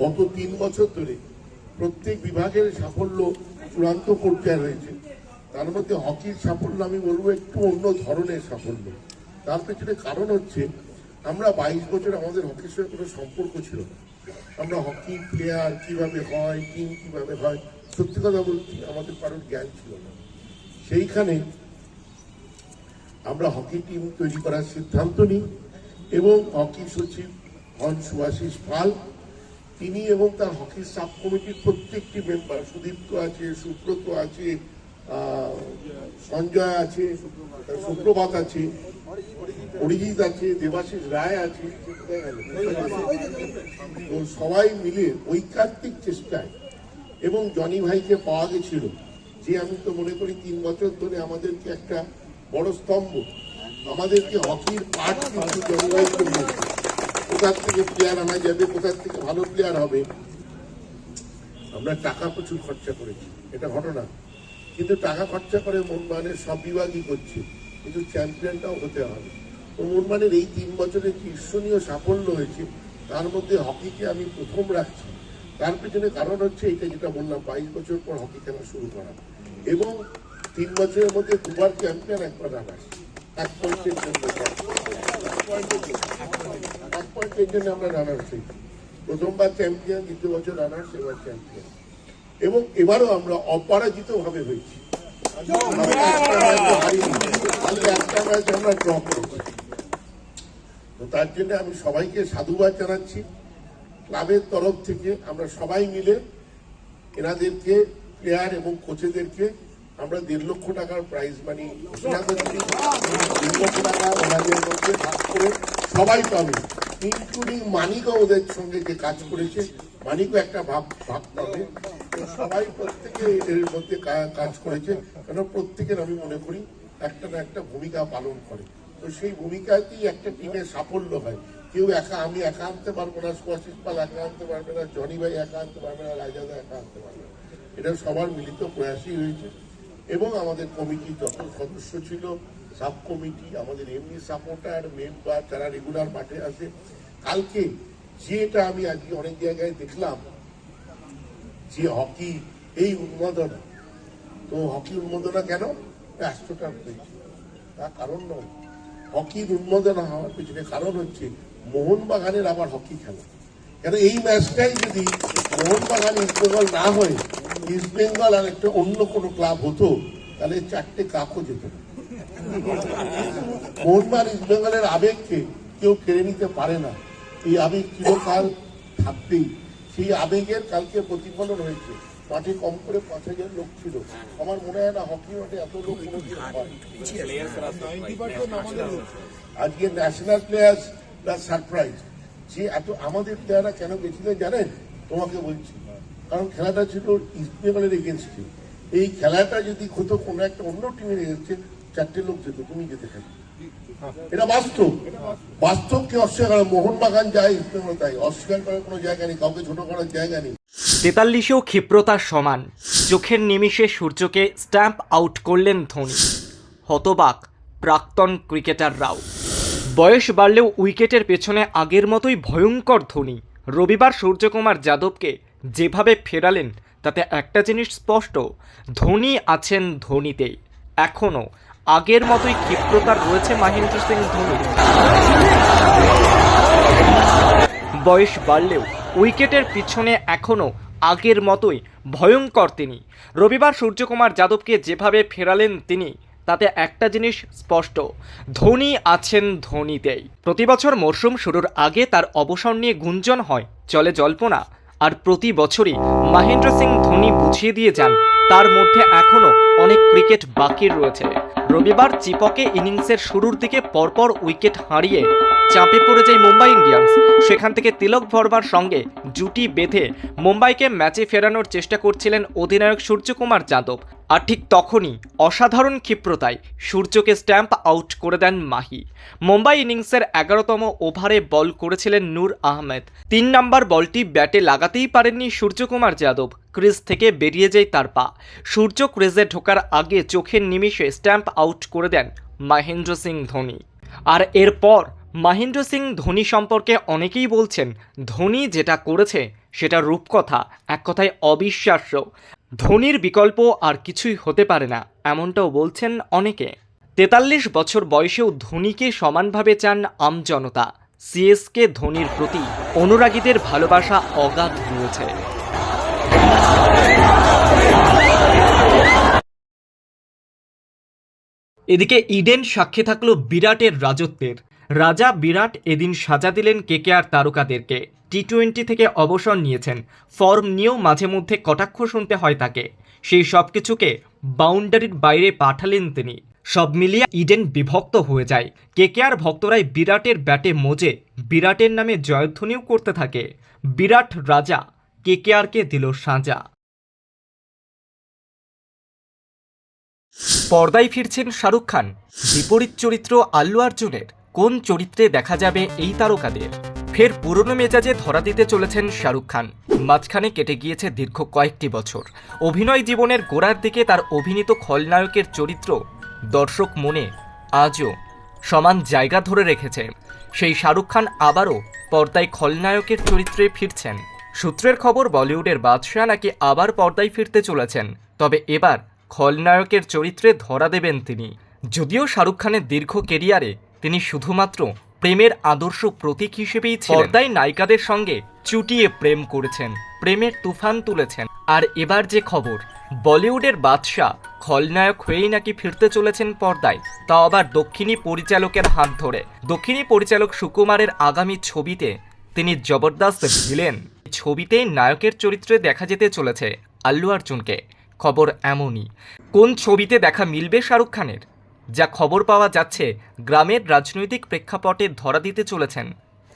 গত তিন বছর ধরে প্রত্যেক বিভাগের সাফল্য চূড়ান্ত পর্যায়ে হয়েছে তার মধ্যে হকির সাফল্য আমি বলব একটু অন্য ধরনের সাফল্য। তার পেছনে কারণ হচ্ছে আমরা বাইশ বছর আমাদের হকির সঙ্গে কোনো সম্পর্ক ছিল না। আমরা হকি প্লেয়ার কীভাবে হয় টিম কীভাবে হয়, সত্যি কথা বলছি আমাদের কারোর জ্ঞান ছিল না। সেইখানে আমরা হকি টিম তৈরি করার সিদ্ধান্ত নিই এবং হকি সচিব হন সুভাষিস পাল তিনি এবং তার হকি সাব কমিটির প্রত্যেকটি মেম্বার সুদীপ্ত আছে, সুব্রত আছে সঞ্জয় আছে, সুপ্রভাত আছে, অরিজিৎ আছে, দেবাশিস রায় আছে সবাই মিলে ঐকান্তিক চেষ্টায় এবং জনি ভাইকে পাওয়া গেছিল, যে আমি তো মনে করি তিন বছর ধরে আমাদেরকে একটা বড় স্তম্ভ, আমাদেরকে হকির পাঠ কিন্তু জনি ভাই কোথার থেকে প্লেয়ার আনা যাবে কোথার থেকে ভালো প্লেয়ার হবে, আমরা টাকা প্রচুর খরচা করেছি, এটা ঘটনা। কিন্তু টাকা খরচা করে মনমানের সব বিভাগই করছে, কিন্তু চ্যাম্পিয়নটাও হতে হবে। তো মনমানের এই তিন বছরে যে ঈর্ষণীয় সাফল্য হয়েছে, তার মধ্যে হকিকে আমি প্রথম রাখছি। তার পেছনে কারণ হচ্ছে এটা যেটা বললাম, বাইশ বছর পর হকি খেলা শুরু করা। এবং তিন বছরের মধ্যে দুবার চ্যাম্পিয়ন একবার রানার্স এবং এবারও আমরা অপরাজিত ভাবে হয়েছি তার জন্য আমি সবাইকে সাধুবাদ জানাচ্ছি। ক্লাবের তরফ থেকে আমরা সবাই মিলে এনাদেরকে প্লেয়ার এবং কোচেদেরকে আমরা দেড় লক্ষ টাকার প্রাইজ মানি ঘোষণা করছি সবাই পাবে ইনক্লুডিং মানিকও ওদের সঙ্গে যে কাজ করেছে মানিকও একটা ভাগ ভাগ পাবে সবাই প্রত্যেকে এর মধ্যে কাজ করেছে কেন প্রত্যেকের আমি মনে করি একটা না একটা ভূমিকা পালন করে তো সেই ভূমিকাতেই একটা টিমের সাফল্য হয় কেউ একা আমি একা আনতে পারব না সুভাষিস পাল একা আনতে পারবে না জনি ভাই একা আনতে পারবে না রাজাদা একা আনতে পারবে না এটা সবার মিলিত প্রয়াসই হয়েছে এবং আমাদের কমিটি যত সদস্য ছিল সাব কমিটি আমাদের এমনি সাপোর্টার মেম্বার যারা রেগুলার মাঠে আসে কালকে যেটা আমি আজকে অনেক জায়গায় দেখলাম, যে হকি, এই উন্মাদনা। তো হকি উন্মাদনা কেন? রাষ্ট্রটা হয়েছে। তার কারণ নয়। হকির উন্মাদনা হওয়ার পিছনে কারণ হচ্ছে মোহনবাগানের আবার হকি খেলা। কেন এই ম্যাচটাই যদি মোহনবাগান ইস্টবেঙ্গল না হয়ে ইস্টবেঙ্গল আর একটা অন্য কোনো ক্লাব হতো, তাহলে চারটে কাপও যেত না। মোহনবাগান ইস্টবেঙ্গলের আবেগকে কেউ কেড়ে নিতে পারে না। এই আবেগ চিরকাল থাকবেই। সেই আবেগের কালকে প্রতিফলন হয়েছে। মাঠে কম করে পাঁচ হাজার লোক ছিল। আমার মনে হয় না হকি মাঠে এত লোক আজকে ন্যাশনাল প্লেয়ার্স প্লাস সারপ্রাইজ যে এত আমাদের প্লেয়াররা কেন গেছিলেন জানেন? তোমাকে বলছি। কারণ খেলাটা ছিল ইস্ট বেঙ্গলের এগেনস্টে এই খেলাটা যদি হতো কোনো একটা অন্য টিমের এগেনস্টে চারটে লোক যেত, তুমি যেতে থাকবে এটা বাস্তব। বাস্তবকে অস্বীকার করা? মোহনবাগান ইস্ট তাই। অস্বীকার করার কোনো জায়গা নেই, কাউকে ছোট করার জায়গা নেই। তেতাল্লিশেও ক্ষিপ্রতার সমান। চোখের নিমিষে সূর্যকে স্ট্যাম্প আউট করলেন ধোনি। হতবাক, প্রাক্তন ক্রিকেটাররাও বয়স বাড়লেও উইকেটের পেছনে আগের মতোই ভয়ঙ্কর ধোনি। রবিবার সূর্যকুমার যাদবকে যেভাবে ফেরালেন, তাতে একটা জিনিস স্পষ্ট, ধোনি আছেন ধোনিতেই। এখনও আগের মতোই ক্ষিপ্রতার রয়েছে মহেন্দ্র সিং ধোনি। বয়স বাড়লেও উইকেটের পিছনে এখনও আগের মতোই ভয়ঙ্কর তিনি। রবিবার সূর্যকুমার যাদবকে যেভাবে ফেরালেন তিনি, তাতে একটা জিনিস স্পষ্ট, ধোনি আছেন ধোনিতেই। প্রতি বছর মরশুম শুরুর আগে তার অবসর নিয়ে গুঞ্জন হয়, চলে জল্পনা আর প্রতি বছরই মহেন্দ্র সিং ধোনি বুঝিয়ে দিয়ে যান, তার মধ্যে এখনও অনেক ক্রিকেট বাকি রয়েছে। রবিবার চিপকে ইনিংসের শুরুর দিকে পরপর উইকেট হারিয়ে চাপে পড়ে যায় মুম্বাই ইন্ডিয়ান্স। সেখান থেকে তিলক ভরবার সঙ্গে জুটি বেঁধে মুম্বাইকে ম্যাচে ফেরানোর চেষ্টা করছিলেন অধিনায়ক সূর্যকুমার যাদব। আর ঠিক তখনই অসাধারণ ক্ষিপ্রতায় সূর্যকে স্ট্যাম্প আউট করে দেন মাহি। মুম্বাই ইনিংসের এগারোতম ওভারে বল করেছিলেন নূর আহমেদ। তিন নম্বর বলটি ব্যাটে লাগাতেই পারেননি সূর্যকুমার যাদব। ক্রিজ থেকে বেরিয়ে যায় তার পা। সূর্য ক্রিজে ঢোকার আগে চোখের নিমিষে স্ট্যাম্প আউট করে দেন মহেন্দ্র সিং ধোনি। আর এরপর মহেন্দ্র সিং ধোনি সম্পর্কে অনেকেই বলছেন, ধোনি যেটা করেছে সেটা রূপকথা, এক কথায় অবিশ্বাস্য। ধোনির বিকল্প আর কিছুই হতে পারে না, এমনটাও বলছেন অনেকে। তেতাল্লিশ বছর বয়সেও ধোনিকে সমানভাবে চান আমজনতা সিএসকে ধোনির প্রতি অনুরাগীদের ভালোবাসা অগাধ রয়েছে। এদিকে ইডেন সাক্ষী থাকল বিরাটের রাজত্বের। রাজা বিরাট এদিন সাজা দিলেন কেকেআর তারকাদেরকে। টি টোয়েন্টি থেকে অবসর নিয়েছেন। ফর্ম নিয়েও মাঝে মধ্যে কটাক্ষ শুনতে হয় তাকে। সেই সব কিছুকে বাউন্ডারির বাইরে পাঠালেন তিনি। সব মিলিয়ে ইডেন বিভক্ত হয়ে যায়। কেকেআর ভক্তরাই বিরাটের ব্যাটে মজে বিরাটের নামে জয়ধ্বনিও করতে থাকে। বিরাট রাজা কেকেআরকে দিল সাজা। পর্দায় ফিরছেন শাহরুখ খান। বিপরীত চরিত্র আল্লু অর্জুনের কোন চরিত্রে দেখা যাবে এই তারকাদের? ফের পুরনো মেজাজে ধরা দিতে চলেছেন শাহরুখ খান। মাঝখানে কেটে গিয়েছে দীর্ঘ কয়েকটি বছর। অভিনয় জীবনের গোড়ার দিকে তার অভিনীত খলনায়কের চরিত্র দর্শক মনে আজও সমান জায়গা ধরে রেখেছে। সেই শাহরুখ খান আবারও পর্দায় খলনায়কের চরিত্রে ফিরছেন। সূত্রের খবর, বলিউডের বাদশাহ নাকি আবার পর্দায় ফিরতে চলেছেন। তবে এবার খলনায়কের চরিত্রে ধরা দেবেন তিনি। যদিও শাহরুখ খানের দীর্ঘ কেরিয়ারে তিনি শুধুমাত্র প্রেমের আদর্শ প্রতীক হিসেবেই ছিলেন। পর্দায় নায়িকাদের সঙ্গে চুটিয়ে প্রেম করেছেন, প্রেমের তুফান তুলেছেন। আর এবার যে খবর, বলিউডের বাদশাহ খলনায়ক হয়েই নাকি ফিরতে চলেছেন পর্দায়, তা আবার দক্ষিণী পরিচালকের হাত ধরে। দক্ষিণী পরিচালক সুকুমারের আগামী ছবিতে তিনি জবরদস্ত ভিলেন। ছবিতে নায়কের চরিত্রে দেখা যেতে চলেছে আল্লু অর্জুনকে খবর এমনই। কোন ছবিতে দেখা মিলবে শাহরুখ খানের? যা খবর পাওয়া যাচ্ছে গ্রামের রাজনৈতিক প্রেক্ষাপটে ধরা দিতে চলেছেন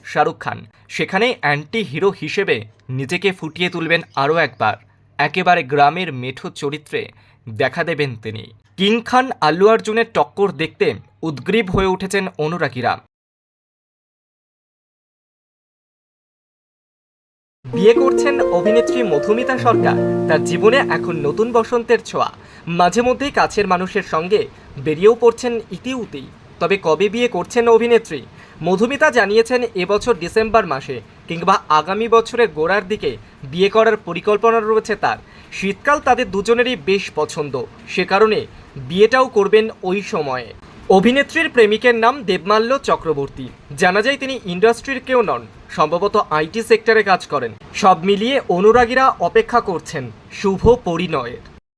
শাহরুখ খান। সেখানে অ্যান্টি হিরো হিসেবে নিজেকে ফুটিয়ে তুলবেন আরও একবার। একেবারে গ্রামের মেঠো চরিত্রে দেখা দেবেন তিনি। কিং খান আল্লু অর্জুনের টক্কর দেখতে উদ্গ্রীব হয়ে উঠেছেন অনুরাগীরা। বিয়ে করছেন অভিনেত্রী মধুমিতা সরকার। তার জীবনে এখন নতুন বসন্তের ছোঁয়া। মাঝে মধ্যেই কাছের মানুষের সঙ্গে বেরিয়েও পড়ছেন ইতিউতি। তবে কবে বিয়ে করছেন অভিনেত্রী? মধুমিতা জানিয়েছেন এবছর ডিসেম্বর মাসে কিংবা আগামী বছরের গোড়ার দিকে বিয়ে করার পরিকল্পনা রয়েছে তার। শীতকাল তাদের দুজনেরই বেশ পছন্দ। সে কারণে বিয়েটাও করবেন ওই সময়ে। অভিনেত্রীর প্রেমিকের নাম দেবমাল্য চক্রবর্তী। জানা যায় তিনি ইন্ডাস্ট্রির কেউ নন, সম্ভবত আইটি সেক্টরে কাজ করেন। সব মিলিয়ে অনুরাগীরা অপেক্ষা করছেন শুভ পরিণয়ের।